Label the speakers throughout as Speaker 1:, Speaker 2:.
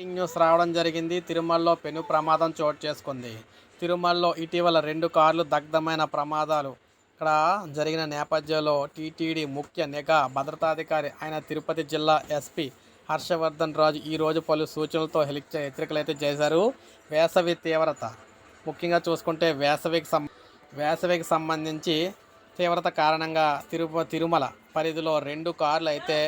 Speaker 1: Breaking news రావడం జరిగింది. తిరుమలలో పెను ప్రమాదం చోటు చేసుకుంది. తిరుమలలో ఇటీవల రెండు కార్లు దగ్ధమైన ప్రమాదాలు. ఇక్కడ జరిగిన నేపథ్యంలో టీటీడీ ముఖ్య నిఘా భద్రతాధికారి ఆయన తిరుపతి జిల్లా ఎస్పీ హర్షవర్ధన్ రాజు ఈరోజు పలు సూచనలతో హెలిక్ హెచ్చరికలు అయితే చేశారు. వేసవి తీవ్రత. ముఖ్యంగా చూసుకుంటే వేసవికి సం వేసవికి సంబంధించి తీవ్రత కారణంగా తిరుప తిరుమల పరిధిలో రెండు కార్లు అయితే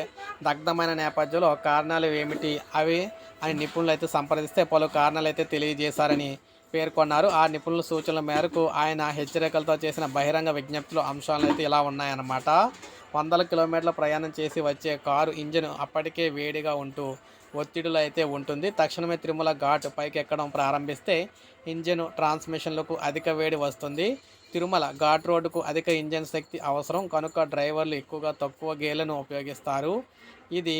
Speaker 1: దగ్ధమైన నేపథ్యంలో కారణాలు ఏమిటి? అవి అని నిపుణులు అయితే సంప్రదిస్తే పలు కారణాలు అయితే తెలియజేశారని పేర్కొన్నారు. ఆ నిపుణుల సూచనల మేరకు ఆయన హెచ్చరికలతో చేసిన బహిరంగ విజ్ఞప్తులు అంశాలు అయితే ఇలా ఉన్నాయన్నమాట. వందల కిలోమీటర్ల ప్రయాణం చేసి వచ్చే కారు ఇంజిన్ అప్పటికే వేడిగా ఉంటూ ఒత్తిడిలో అయితే ఉంటుంది. తక్షణమే తిరుమల ఘాట్ పైకి ఎక్కడం ప్రారంభిస్తే ఇంజిన్ ట్రాన్స్మిషన్లకు అధిక వేడి వస్తుంది. తిరుమల ఘాట్ రోడ్డుకు అధిక ఇంజిన్ శక్తి అవసరం. కనుక డ్రైవర్లు ఎక్కువగా తక్కువ గేర్లను ఉపయోగిస్తారు. ఇది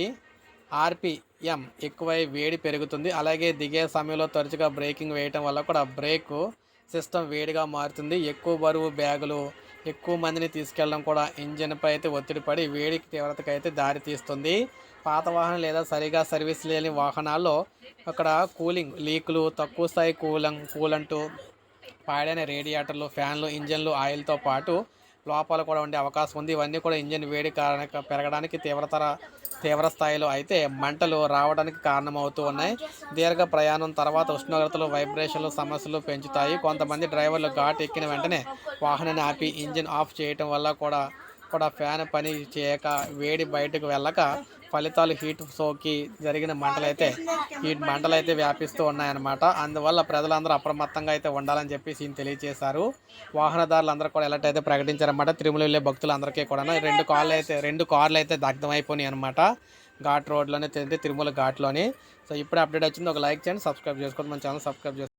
Speaker 1: ఆర్పిఎం ఎక్కువై వేడి పెరుగుతుంది. అలాగే దిగే సమయంలో తరచుగా బ్రేకింగ్ వేయటం వల్ల కూడా బ్రేక్ సిస్టమ్ వేడిగా మారుతుంది. ఎక్కువ బరువు బ్యాగులు ఎక్కువ మందిని తీసుకెళ్ళడం కూడా ఇంజిన్పై అయితే ఒత్తిడి పడి వేడికి తీవ్రతకు అయితే దారి తీస్తుంది. పాత వాహనం లేదా సరిగా సర్వీస్ లేని వాహనాల్లో అక్కడ కూలింగ్ లీకులు తక్కువ స్థాయి కూలం కూలంటు పాడైన రేడియేటర్లు ఫ్యాన్లు ఇంజన్లు ఆయిల్తో పాటు లోపాలు కూడా ఉండే అవకాశం ఉంది. ఇవన్నీ కూడా ఇంజిన్ వేడి కారణ పెరగడానికి తీవ్రతర తీవ్ర స్థాయిలో అయితే మంటలు రావడానికి కారణమవుతూ ఉన్నాయి. దీర్ఘ ప్రయాణం తర్వాత ఉష్ణోగ్రతలు వైబ్రేషన్లు సమస్యలు పెంచుతాయి. కొంతమంది డ్రైవర్లు ఘాట్ ఎక్కిన వెంటనే వాహనాన్ని ఆపి ఇంజిన్ ఆఫ్ చేయటం వల్ల కూడా కూడా ఫ్యాన్ పని చేయక వేడి బయటకు వెళ్ళక ఫలితాలు హీట్ సోకి జరిగిన మంటలైతే ఈ మంటలైతే వ్యాపిస్తూ ఉన్నాయన్నమాట. అందువల్ల ప్రజలందరూ అప్రమత్తంగా అయితే ఉండాలని చెప్పేసి ఈయన తెలియజేశారు. వాహనదారులందరూ కూడా ఎలాటైతే అయితే ప్రకటించారన్నమాట. తిరుమల వెళ్ళే భక్తులందరికీ కూడా రెండు కార్లు అయితే రెండు కార్లు అయితే దగ్ధమైపోయినాయి అనమాట ఘాట్ రోడ్లోనే తిరుమల ఘాట్లోని. సో ఇప్పుడే అప్డేట్ వచ్చింది. ఒక లైక్ చేయండి సబ్స్క్రైబ్ చేసుకోండి. మన ఛానల్ సబ్స్క్రైబ్ చేసుకోండి.